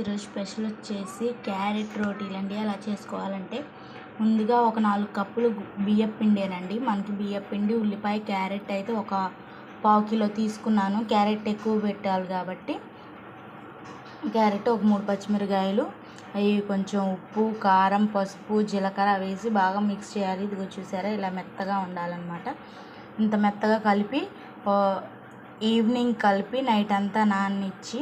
ఈరోజు స్పెషల్ వచ్చేసి క్యారెట్ రోటీలు అండి అలా చేసుకోవాలంటే ముందుగా ఒక నాలుగు కప్పులు బియ్యం పిండేనండి. మనకి బియ్యం పిండి ఉల్లిపాయ క్యారెట్ అయితే ఒక పావు కిలో తీసుకున్నాను. క్యారెట్ ఎక్కువ పెట్టాలి కాబట్టి క్యారెట్ ఒక మూడు పచ్చిమిరకాయలు అవి కొంచెం ఉప్పు కారం పసుపు జీలకర్ర వేసి బాగా మిక్స్ చేయాలి. ఇదిగో చూసారా ఇలా మెత్తగా ఉండాలన్నమాట. ఇంత మెత్తగా కలిపి ఈవినింగ్ కలిపి నైట్ అంతా నాననిచ్చి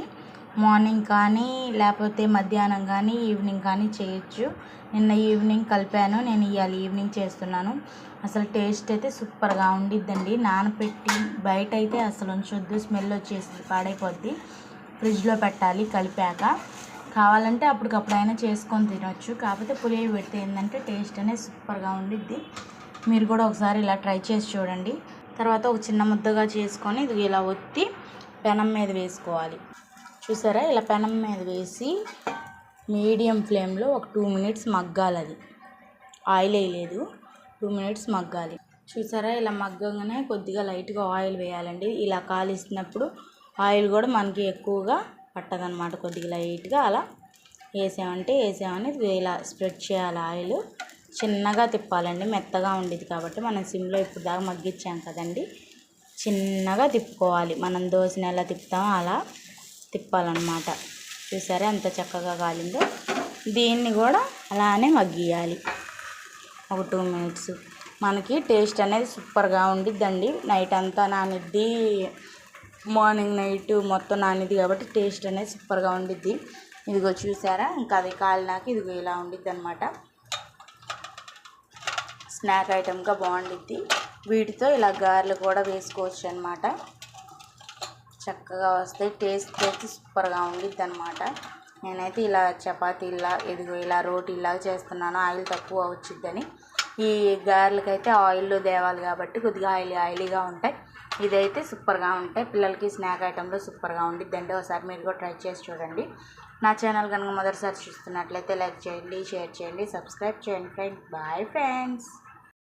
మార్నింగ్ కానీ లేకపోతే మధ్యాహ్నం కానీ ఈవినింగ్ కానీ చేయొచ్చు. నిన్న ఈవినింగ్ కలిపాను. నేను ఇవాళ ఈవినింగ్ చేస్తున్నాను. అసలు టేస్ట్ అయితే సూపర్గా ఉండిద్దండి. నానపెట్టి బయట అయితే అసలు ఉంచొద్దు స్మెల్ వచ్చేసి పాడైపోద్ది. ఫ్రిడ్జ్లో పెట్టాలి కలిపాక. కావాలంటే అప్పటికప్పుడైనా చేసుకొని తినొచ్చు. కాకపోతే పులియ పెడితే ఏంటంటే టేస్ట్ అనేది సూపర్గా ఉండిద్ది. మీరు కూడా ఒకసారి ఇలా ట్రై చేసి చూడండి. తర్వాత ఒక చిన్న ముద్దగా చేసుకొని ఇది ఇలా ఒత్తి పెనం మీద వేసుకోవాలి. చూసారా? ఇలా పెనం మీద వేసి మీడియం ఫ్లేమ్లో ఒక టూ మినిట్స్ మగ్గాలి అది ఆయిల్ వేయలేదు టూ మినిట్స్ మగ్గాలి. చూసారా? ఇలా మగ్గగానే కొద్దిగా లైట్గా ఆయిల్ వేయాలండి. ఇలా కాలిస్తున్నప్పుడు ఆయిల్ కూడా మనకి ఎక్కువగా పట్టదనమాట కొద్దిగా లైట్గా అలా వేసామంటే వేసామని ఇలా స్ప్రెడ్ చేయాలి ఆయిల్. చిన్నగా తిప్పాలండి. మెత్తగా ఉండేది కాబట్టి మనం సిమ్లో ఇప్పుడు దాకా మగ్గించాం కదండి. చిన్నగా తిప్పుకోవాలి. మనం దోశని ఎలా తిప్పుతామో అలా తిప్పాలన్నమాట. చూసారా ఎంత చక్కగా కాలిందో? దీన్ని కూడా అలానే మగ్గియాలి ఒక టూ మినిట్స్. మనకి టేస్ట్ అనేది సూపర్గా ఉండిద్దండి. నైట్ అంతా నానిద్ది. మార్నింగ్ నైట్ మొత్తం నానిద్ది కాబట్టి టేస్ట్ అనేది సూపర్గా ఉండిద్ది. ఇదిగో చూసారా? ఇంకా అది కాలినాక ఇదిగో ఇలా ఉండిద్ది అనమాట స్నాక్ ఐటెంగా బాగుండిద్ది. వీటితో ఇలా గారెలు కూడా వేసుకోవచ్చు అనమాట చక్కగా వస్తాయి టేస్ట్ అయితే సూపర్గా ఉండిద్ది అనమాట నేనైతే ఇలా చపాతీలా ఇదిగో ఇలా రోటీలా చేస్తున్నాను ఆయిల్ తక్కువ వచ్చిద్దని. ఈ గారెలకైతే ఆయిల్ తేవాలి కాబట్టి కొద్దిగా ఆయిల్ ఆయిలీగా ఉంటాయి. ఇదైతే సూపర్గా ఉంటాయి. పిల్లలకి స్నాక్ ఐటెంలో సూపర్గా ఉండిద్దండి. ఒకసారి మీరు కూడా ట్రై చేసి చూడండి. నా ఛానల్ కనుక మొదటిసారి చూస్తున్నట్లయితే లైక్ చేయండి షేర్ చేయండి సబ్స్క్రైబ్ చేయండి ఫ్రెండ్స్. Bye friends.